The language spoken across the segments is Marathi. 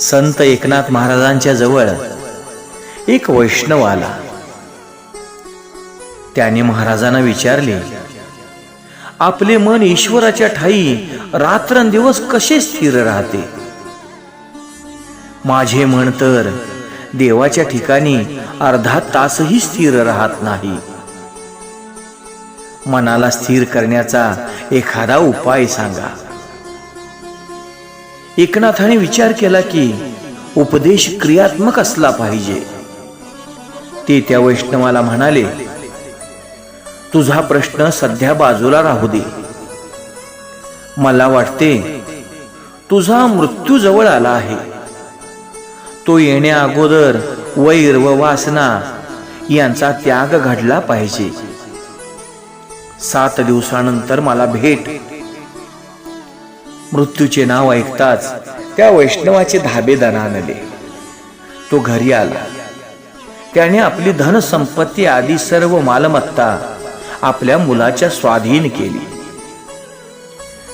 संत एकनाथ महाराजांच्या जवळ एक वैष्णव आला. त्याने महाराजांना विचारले आपले मन ईश्वराच्या ठाई रात्रंदिवस कसे स्थिर राहते? माझे मन तर देवाच्या ठिकाणी अर्धा तासही स्थिर राहत नाही. मनाला स्थिर करण्याचा एखादा उपाय सांगा. एकनाथाने विचार केला की उपदेश क्रियात्मक असला पाहिजे. ते त्या वैष्णवाला म्हणाले तुझा प्रश्न सध्या बाजूला राहू दे. मला वाटते तुझा मृत्यू जवळ आला आहे. तो येण्या अगोदर वैर व वासना यांचा त्याग घडला पाहिजे. सात दिवसानंतर मला भेट मृत्यूचे नाव ऐकताच त्या वैष्णवाचे धाबे दणानले तो घरी आला. त्याने आपली धनसंपत्ती आदी सर्व मालमत्ता आपल्या मुलाच्या स्वाधीन केली.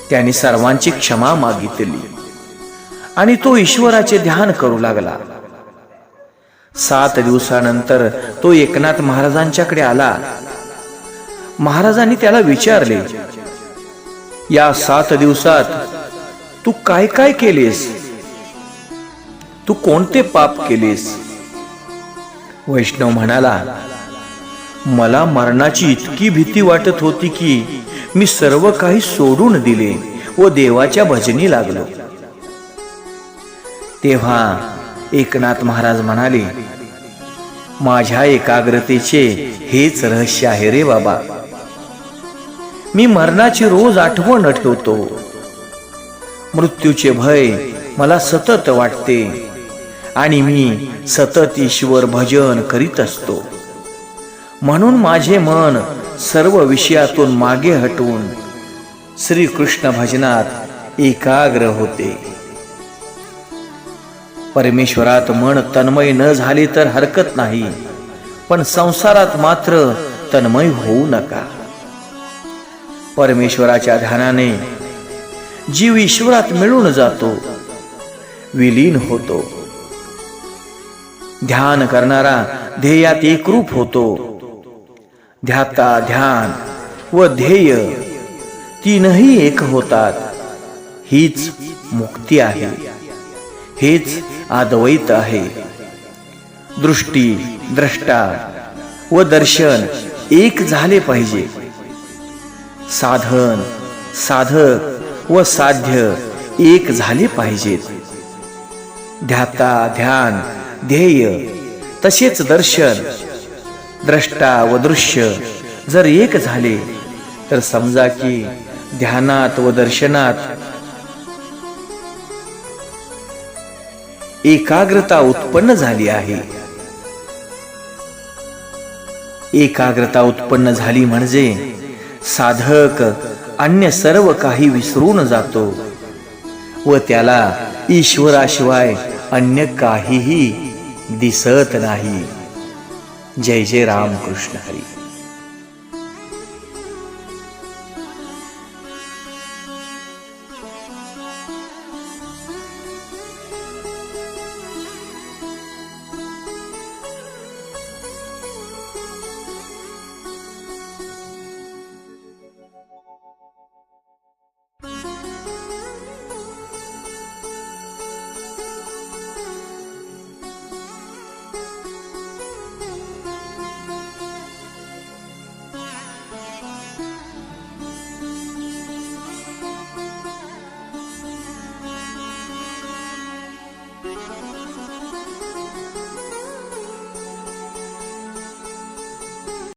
त्याने सर्वांची क्षमा मागितली आणि तो ईश्वराचे ध्यान करू लागला. सात दिवसानंतर तो एकनाथ महाराजांच्याकडे आला. महाराजांनी त्याला विचारले या सात दिवसात तू काय काय केलेस? तू कोणते पाप केलेस? वैष्णव म्हणाला मला मरणाची इतकी भीती वाटत होती की मी सर्व काही सोडून दिले व देवाच्या भजनी लागलो. तेव्हा एकनाथ महाराज म्हणाले माझ्या एकाग्रतेचे हेच रहस्य आहे रे बाबा. मी मरणाची रोज आठवण ठेवतो मृत्यूचे भय मला सतत वाटते. आणि मी सतत ईश्वर भजन करीत असतो. म्हणून माझे मन सर्व विषयातून मागे हटवून श्रीकृष्ण भजनात एकाग्र होते. परमेश्वरात मन तन्मय न झाले तर हरकत नाही पण संसारात मात्र तन्मय होऊ नका. परमेश्वराच्या ध्यानाने जीव ईश्वरात मिळून जातो. विलीन होतो. ध्यान करणारा ध्येयात एकरूप होतो. ध्याता ध्यान व ध्येय तीनही एक होतात. हीच मुक्ती आहे. हेच अद्वैत आहे. दृष्टी द्रष्टा व दर्शन एक झाले पाहिजे. साधन साधक व साध्य एक झाले पाहिजेत. ध्याता ध्यान ध्येय तसेच दर्शन. द्रष्टा व दृश्य जर एक झाले तर समजा की ध्यानात व दर्शनात एकाग्रता उत्पन्न झाली आहे. एकाग्रता उत्पन्न झाली म्हणजे साधक अन्य सर्व काही विसरून जातो व त्याला ईश्वराशिवाय अन्य काहीही दिसत नाही. जय जय रामकृष्ण हरी.